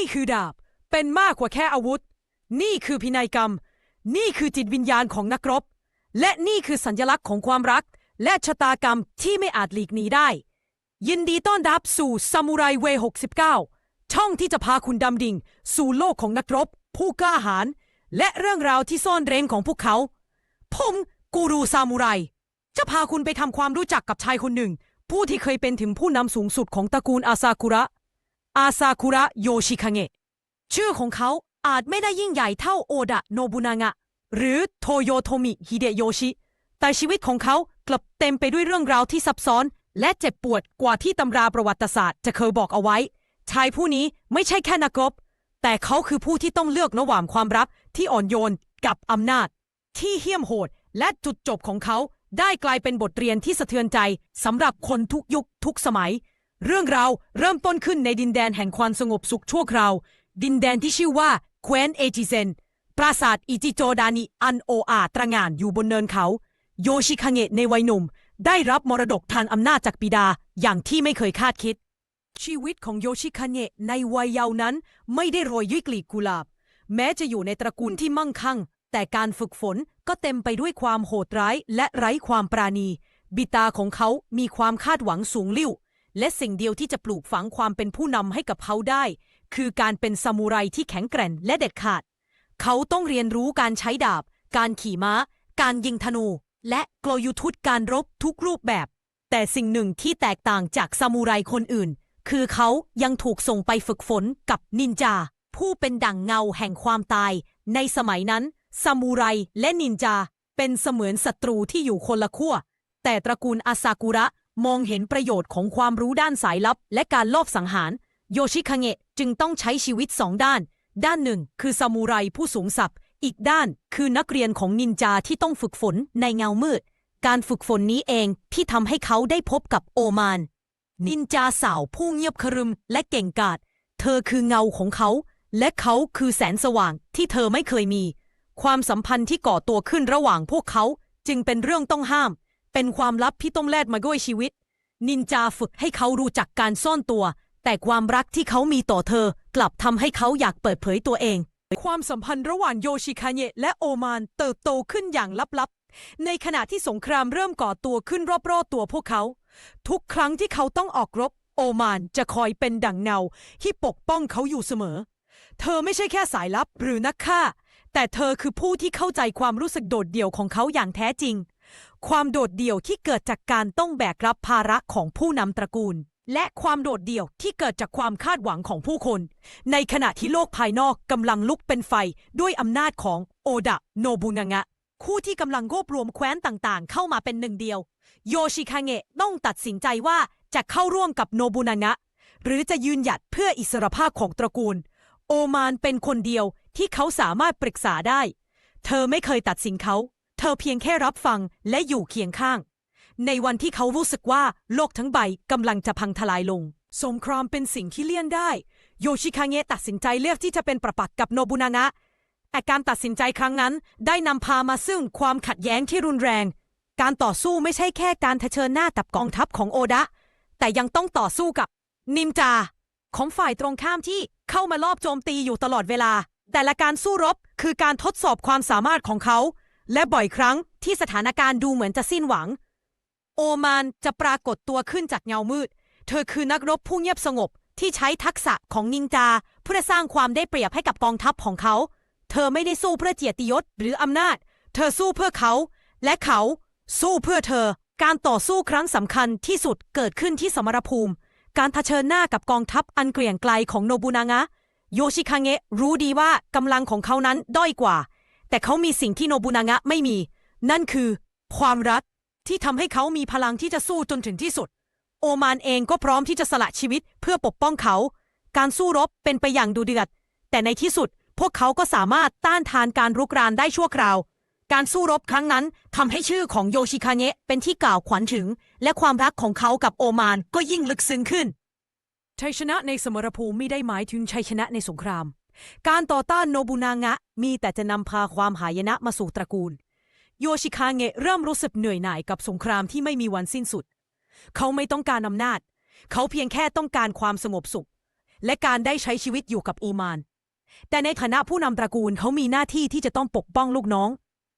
นี่คือดาบ เป็นมากกว่าแค่อาวุธ นี่คือพินัยกรรม นี่คือจิตวิญญาณของนักรบ และนี่คือสัญลักษณ์ของความรัก และชะตากรรมที่ไม่อาจหลีกหนีได้ ยินดีต้อนรับสู่ซามูไรเว69 ช่องที่จะพาคุณดำดิ่ง สู่โลกของนักรบ ผู้กล้าหาญและเรื่องราวที่ซ่อนเร้นของพวกเขา ผมกูรูซามูไร จะพาคุณไปทำความรู้จักกับชายคนหนึ่ง ผู้ที่เคยเป็นถึงผู้นำสูงสุดของตระกูลอาซากุระ อาซากุระโยชิคาเงะชื่อของเขาอาจไม่ได้ยิ่งใหญ่เท่าโอดะโนบุนางะ หรือโทโยโทมิฮิเดโยชิ แต่ชีวิตของเขากลับเต็มไปด้วยเรื่องราวที่ซับซ้อน และเจ็บปวดกว่าที่ตำราประวัติศาสตร์จะเคยบอกเอาไว้ ชายผู้นี้ไม่ใช่แค่นักรบ แต่เขาคือผู้ที่ต้องเลือกระหว่างความรักที่อ่อนโยนกับอำนาจ ที่เหี้ยมโหดและจุดจบของเขาได้กลายเป็นบทเรียนที่สะเทือนใจสำหรับคนทุกยุคทุกสมัย เรื่องราวเริ่มต้นขึ้นในดินแดนแห่งความสงบสุขชั่วคราว ดินแดนที่ชื่อว่าแคว้นเอจิเซน ปราสาทอิจิโจดานิอันโออาตระหง่านอยู่บนเนินเขา โยชิคาเงะในวัยหนุ่ม ได้รับมรดกทางอำนาจจากบิดาอย่างที่ไม่เคยคาดคิด ชีวิตของโยชิคาเงะในวัยเยาว์นั้นไม่ได้โรยด้วยกลีบกุหลาบ แม้จะอยู่ในตระกูลที่มั่งคั่ง แต่การฝึกฝนก็เต็มไปด้วยความโหดร้ายและไร้ความปราณี บิดาของเขามีความคาดหวังสูงลิ่ว และสิ่งเดียวที่จะปลูกฝังความเป็นผู้นำให้กับเขาได้ คือการเป็นซามูไรที่แข็งแกร่งและเด็ดขาด เขาต้องเรียนรู้การใช้ดาบ การขี่ม้า การยิงธนู และกลยุทธ์การรบทุกรูปแบบ แต่สิ่งหนึ่งที่แตกต่างจากซามูไรคนอื่น คือเขายังถูกส่งไปฝึกฝนกับนินจา ผู้เป็นดั่งเงาแห่งความตาย ในสมัยนั้นซามูไรและนินจา เป็นเสมือนศัตรูที่อยู่คนละขั้วแต่ตระกูลอาซากุระ มองเห็นประโยชน์ของความรู้ด้านสายลับ และการลอบสังหาร โยชิคาเงะจึงต้องใช้ชีวิตสองด้าน ด้านหนึ่งคือซามูไรผู้สูงศักดิ์อีกด้านคือนักเรียนของนินจาที่ต้องฝึกฝนในเงามืด การฝึกฝนนี้เองที่ทำให้เขาได้พบกับโอมาน นินจาสาวผู้เงียบขรึมและเก่งกาจเธอคือเงาของเขา และเขาคือแสงสว่างที่เธอไม่เคยมี ความสัมพันธ์ที่ก่อตัวขึ้นระหว่างพวกเขาจึงเป็นเรื่องต้องห้าม เป็นความลับที่ต้องแลกมาด้วยชีวิต นินจาฝึกให้เขารู้จักการซ่อนตัว แต่ความรักที่เขามีต่อเธอ กลับทำให้เขาอยากเปิดเผยตัวเอง ความสัมพันธ์ระหว่างโยชิคาเนะและโอมานเติบโตขึ้นอย่างลับๆ ในขณะที่สงครามเริ่มก่อตัวขึ้นรอบๆตัวพวกเขา ทุกครั้งที่เขาต้องออกรบ โอมานจะคอยเป็นดั่งเงาที่ปกป้องเขาอยู่เสมอ เธอไม่ใช่แค่สายลับหรือนักฆ่า แต่เธอคือผู้ที่เข้าใจความรู้สึกโดดเดี่ยวของเขาอย่างแท้จริง ความโดดเดี่ยวที่เกิดจากการต้องแบกรับภาระของผู้นำตระกูล และความโดดเดี่ยวที่เกิดจากความคาดหวังของผู้คน ในขณะที่โลกภายนอกกำลังลุกเป็นไฟด้วยอำนาจของโอดะโนบุนางะ คู่ที่กำลังรวบรวมแคว้นต่างๆ เข้ามาเป็นหนึ่งเดียว โยชิคาเงะต้องตัดสินใจว่าจะเข้าร่วมกับโนบุนางะ หรือจะยืนหยัดเพื่ออิสรภาพของตระกูล โอมานเป็นคนเดียวที่เขาสามารถปรึกษาได้ เธอไม่เคยตัดสินเขา เธอเพียงแค่รับฟังและอยู่เคียงข้าง ในวันที่เขารู้สึกว่าโลกทั้งใบกำลังจะพังทลายลง สงครามเป็นสิ่งที่เลี่ยนได้ โยชิคาเงะตัดสินใจเลือกที่จะเป็นประปักษ์กับโนบุนางะแต่การตัดสินใจครั้งนั้น ได้นำพามาซึ่งความขัดแย้งที่รุนแรง การต่อสู้ไม่ใช่แค่การเผชิญหน้ากับกองทัพของโอดะ แต่ยังต้องต่อสู้กับ นินจา ของฝ่ายตรงข้ามที่เข้ามาลอบโจมตีอยู่ตลอดเวลา แต่ละการสู้รบคือการทดสอบความสามารถของเขา และบ่อยครั้งที่สถานการณ์ดูเหมือนจะสิ้นหวัง โอมานจะปรากฏตัวขึ้นจากเงามืด เธอคือนักรบผู้เงียบสงบที่ใช้ทักษะของนินจาเพื่อสร้างความได้เปรียบให้กับกองทัพของเขา เธอไม่ได้สู้เพื่อเกียรติยศหรืออำนาจ เธอสู้เพื่อเขา และเขาสู้เพื่อเธอ การต่อสู้ครั้งสำคัญที่สุดเกิดขึ้นที่สมรภูมิ การเผชิญหน้ากับกองทัพอันเกรียงไกลของโนบุนางะ โยชิคาเงะรู้ดีว่ากำลังของเขานั้นด้อยกว่า แต่เขามีสิ่งที่โนบุนางะไม่มี นั่นคือ ความรักที่ทำให้เขามีพลังที่จะสู้จนถึงที่สุด โอมานเองก็พร้อมที่จะสละชีวิตเพื่อปกป้องเขา การสู้รบเป็นไปอย่างดุเดือด แต่ในที่สุดพวกเขาก็สามารถต้านทานการรุกรานได้ชั่วคราว การสู้รบครั้งนั้นทำให้ชื่อของโยชิคาเงะเป็นที่กล่าวขวัญถึง และความรักของเขากับโอมานก็ยิ่งลึกซึ้งขึ้น ชัยชนะในสมรภูมิไม่ได้หมายถึงชัยชนะในสงคราม การต่อต้านโนบุนางะ มีแต่จะนำพาความหายนะมาสู่ตระกูล โยชิคาเงะเริ่มรู้สึกเหนื่อยหน่ายกับสงครามที่ไม่มีวันสิ้นสุด เขาไม่ต้องการอำนาจ เขาเพียงแค่ต้องการความสงบสุข และการได้ใช้ชีวิตอยู่กับโอมาน แต่ในฐานะผู้นำตระกูลเขามีหน้าที่ที่จะต้องปกป้องลูกน้อง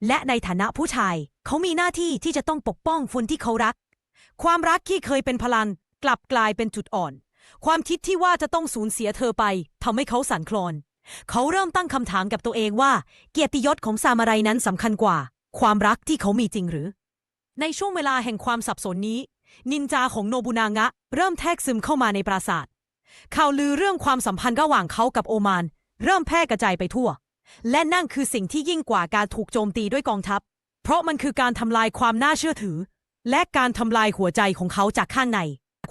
และในฐานะผู้ชาย เขามีหน้าที่ที่จะต้องปกป้องคนที่เขารัก ความรักที่เคยเป็นพลังกลับกลายเป็นจุดอ่อน ความคิดที่ว่าจะต้องสูญเสียเธอไปทำให้เขาสั่นคลอน เขาเริ่มตั้งคำถามกับตัวเองว่า เกียรติยศของซามาไรนั้นสำคัญกว่า ความรักที่เขามีจริงหรือ ในช่วงเวลาแห่งความสับสนนี้ นินจาของโนบุนางะ เริ่มแทรกซึมเข้ามาในปราสาทข่าวลือเรื่องความสัมพันธ์ระหว่างเขากับโอมาน เริ่มแพร่กระจายไปทั่ว และนั่นคือสิ่งที่ยิ่งกว่าการถูกโจมตีด้วยกองทัพ เพราะมันคือการทำลายความน่าเชื่อถือ และการทำลายหัวใจของเขาจากข้างใน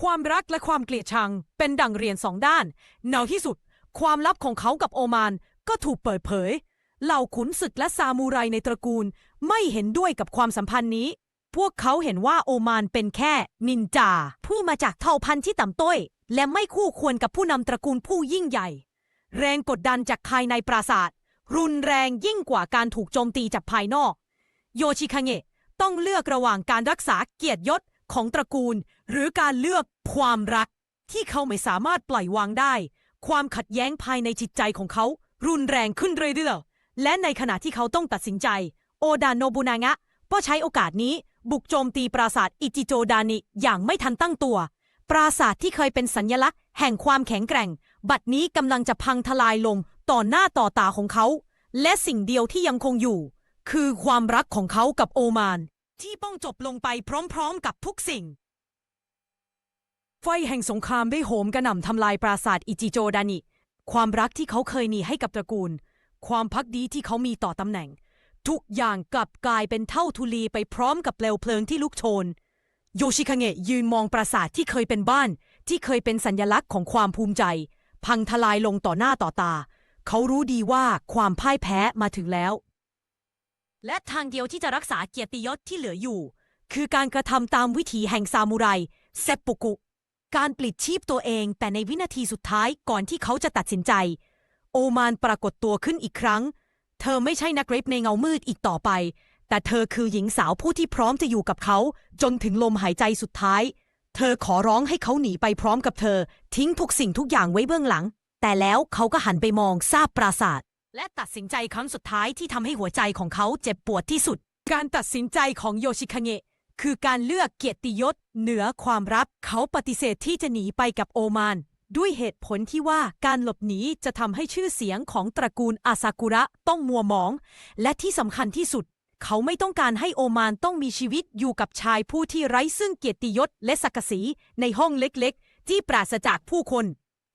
ความรักและความเกลียดชังเป็นดั่งเรียนสองด้านในที่สุด ความลับของเขากับโอมานก็ถูกเปิดเผย เหล่าขุนศึกและซามูไรในตระกูลไม่เห็นด้วยกับความสัมพันธ์นี้ พวกเขาเห็นว่าโอมานเป็นแค่นินจา ผู้มาจากเผ่าพันธุ์ที่ต่ำต้อย และไม่คู่ควรกับผู้นำตระกูลผู้ยิ่งใหญ่ แรงกดดันจากภายในปราสาท รุนแรงยิ่งกว่าการถูกโจมตีจากภายนอก โยชิคาเงะต้องเลือกระหว่างการรักษาเกียรติยศของตระกูล หรือการเลือกความรักที่เขาไม่สามารถปล่อยวางได้ ความขัดแย้งภายในจิตใจของเขารุนแรงขึ้นเรื่อยๆ และในขณะที่เขาต้องตัดสินใจ โอดาโนบุนางะ ก็ใช้โอกาสนี้บุกโจมตีปราสาทอิจิโจดานิอย่างไม่ทันตั้งตัว ปราสาทที่เคยเป็นสัญลักษณ์ แห่งความแข็งแกร่ง บัดนี้กำลังจะพังทลายลงต่อหน้าต่อตาของเขา และสิ่งเดียวที่ยังคงอยู่ คือความรักของเขากับโอมาน ที่ต้องจบลงไปพร้อม ๆ กับทุกสิ่ง ไฟแห่งสงครามได้โหมกระหน่ำทำลายปราสาทอิจิโจดานิ ความรักที่เขาเคยมีให้กับตระกูล ความพักดีที่เขามีต่อตำแหน่ง ทุกอย่างกลับกลายเป็นเท่าทุลีไปพร้อมกับเปลวเพลิงที่ลุกโชน โยชิคาเงะยืนมองปราสาทที่เคยเป็นบ้าน ที่เคยเป็นสัญญลักษณ์ของความภูมิใจ พังทลายลงต่อหน้าต่อตา เขารู้ดีว่าความพ่ายแพ้มาถึงแล้ว และทางเดียวที่จะรักษาเกียรติยศที่เหลืออยู่ คือการกระทำตามวิถีแห่งซามูไรเซปปุกุ การปลิดชีพตัวเอง แต่ในวินาทีสุดท้ายก่อนที่เขาจะตัดสินใจ โอมานปรากฏตัวขึ้นอีกครั้ง เธอไม่ใช่นักเรบในเงามืดอีกต่อไป แต่เธอคือหญิงสาวผู้ที่พร้อมจะอยู่กับเขา จนถึงลมหายใจสุดท้าย เธอขอร้องให้เขาหนีไปพร้อมกับเธอ ทิ้งทุกสิ่งทุกอย่างไว้เบื้องหลัง แต่แล้วเขาก็หันไปมองซาบปราศาสาทและตัดสินใจครั้งสุดท้ายที่ทำให้หัวใจของเขาเจ็บปวดที่สุด การตัดสินใจของโยชิคาเงะ คือการเลือกเกียรติยศเหนือความรับเขาปฏิเสธที่จะหนีไปกับโอมาน ด้วยเหตุผลที่ว่าการหลบหนีจะทำให้ชื่อเสียงของตระกูลอาซากุระต้องมัวหมอง และที่สำคัญที่สุด เขาไม่ต้องการให้โอมานต้องมีชีวิตอยู่กับชายผู้ที่ไร้ซึ่งเกียรติยศและศักดิ์ศรีในห้องเล็กๆ ที่ปราศจากผู้คน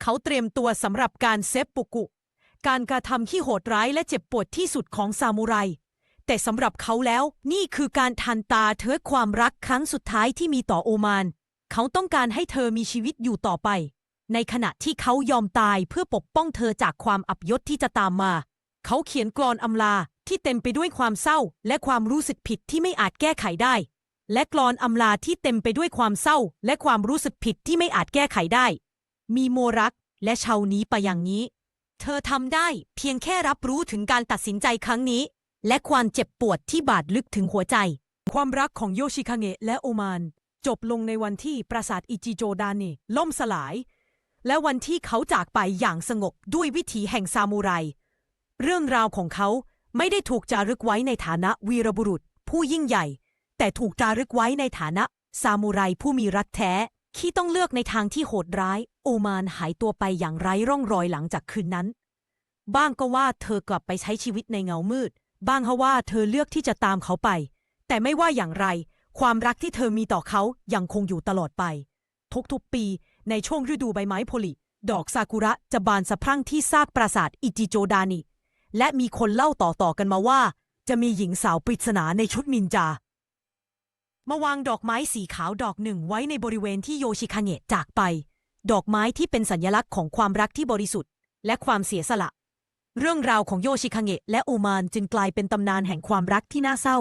เขาเตรียมตัวสำหรับการเซฟปุกุ การกระทำที่โหดร้ายและเจ็บปวดที่สุดของซามูไร แต่สำหรับเขาแล้วนี่คือการทันตาเธอความรักครั้งสุดท้ายที่มีต่อโอมาน เขาต้องการให้เธอมีชีวิตอยู่ต่อไป ในขณะที่เขายอมตายเพื่อปกป้องเธอจากความอับยศที่จะตามมา เขาเขียนกลอนอำลาที่เต็มไปด้วยความเศร้า และความรู้สึกผิดที่ไม่อาจแก้ไขได้ และกลอนอำลาที่เต็มไปด้วยความเศร้า และความรู้สึกผิดที่ไม่อาจแก้ไขได้ มีโมรักและชาวนี้ไปอย่างนี้ เธอทำได้เพียงแค่รับรู้ถึงการตัดสินใจครั้งนี้ และความเจ็บปวดที่บาดลึกถึงหัวใจ ความรักของโยชิคาเงะและโอมาน จบลงในวันที่ปราสาทอิจิโจดานิล่มสลาย และวันที่เขาจากไปอย่างสงบด้วยวิถีแห่งซามูไร เรื่องราวของเขาไม่ได้ถูกจารึกไว้ในฐานะวีรบุรุษ ผู้ยิ่งใหญ่ แต่ถูกจารึกไว้ในฐานะซามูไรผู้มีรักแท้ที่ต้องเลือกในทางที่โหดร้าย โอมานหายตัวไปอย่างไร้ร่องรอยหลังจากคืนนั้น บ้างก็ว่าเธอกลับไปใช้ชีวิตในเงามืด บ้างก็ว่าเธอเลือกที่จะตามเขาไป แต่ไม่ว่าอย่างไร ความรักที่เธอมีต่อเขายังคงอยู่ตลอดไป ทุกๆปี ในช่วงฤดูใบไม้ผลิ ดอกซากุระจะบานสะพรั่งที่ซากปราสาทอิจิโจดานิ และมีคนเล่าต่อๆกันมาว่า จะมีหญิงสาวปริศนาในชุดนินจามาวางดอกไม้สีขาวดอกหนึ่งไว้ในบริเวณที่โยชิคาเงะจากไป ดอกไม้ที่เป็นสัญลักษณ์ของความรักที่บริสุทธิ์ และความเสียสละ เรื่องราวของโยชิคาเงะและโอมานจึงกลายเป็นตำนานแห่งความรักที่น่าเศร้า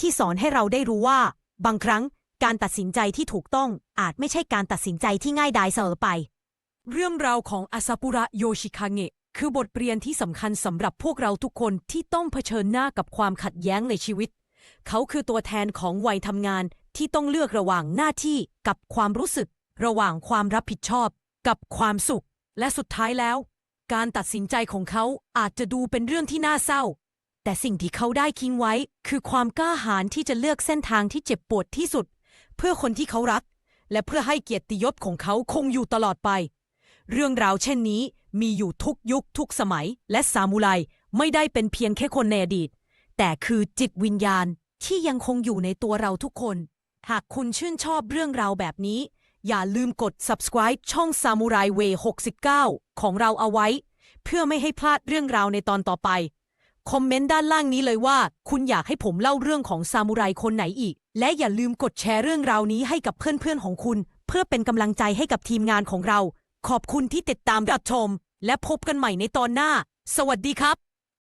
ที่สอนให้เราได้รู้ว่า บางครั้งการตัดสินใจที่ถูกต้องอาจไม่ใช่การตัดสินใจที่ง่ายดายเสมอไป เรื่องราวของอาซาปุระโยชิคาเงะคือบทเรียนที่สำคัญสำหรับพวกเราทุกคนที่ต้องเผชิญหน้ากับความขัดแย้งในชีวิต เขาคือตัวแทนของวัยทำงานที่ต้องเลือกระหว่างหน้าที่กับความรู้สึก ระหว่างความรับผิดชอบ กับความสุข และสุดท้ายแล้ว การตัดสินใจของเขาอาจจะดูเป็นเรื่องที่น่าเศร้า แต่สิ่งที่เขาได้คิงไว้ คือความกล้าหาญที่จะเลือกเส้นทางที่เจ็บปวดที่สุด เพื่อคนที่เขารัก และเพื่อให้เกียรติยศของเขาคงอยู่ตลอดไป เรื่องราวเช่นนี้มีอยู่ทุกยุคทุกสมัย และซามูไรไม่ได้เป็นเพียงแค่คนในอดีต แต่คือจิตวิญญาณที่ยังคงอยู่ในตัวเราทุกคน หากคุณชื่นชอบเรื่องราวแบบนี้ อย่าลืมกด subscribe ช่อง Samurai Way 69 ของเราเอาไว้ เพื่อไม่ให้พลาดเรื่องราวในตอนต่อไป คอมเมนต์ด้านล่างนี้เลยว่า คุณอยากให้ผมเล่าเรื่องของซามูไรคนไหนอีก และอย่าลืมกดแชร์เรื่องราวนี้ให้กับเพื่อนๆของคุณ เพื่อเป็นกำลังใจให้กับทีมงานของเรา ขอบคุณที่ติดตามรับชม และพบกันใหม่ในตอนหน้า สวัสดีครับ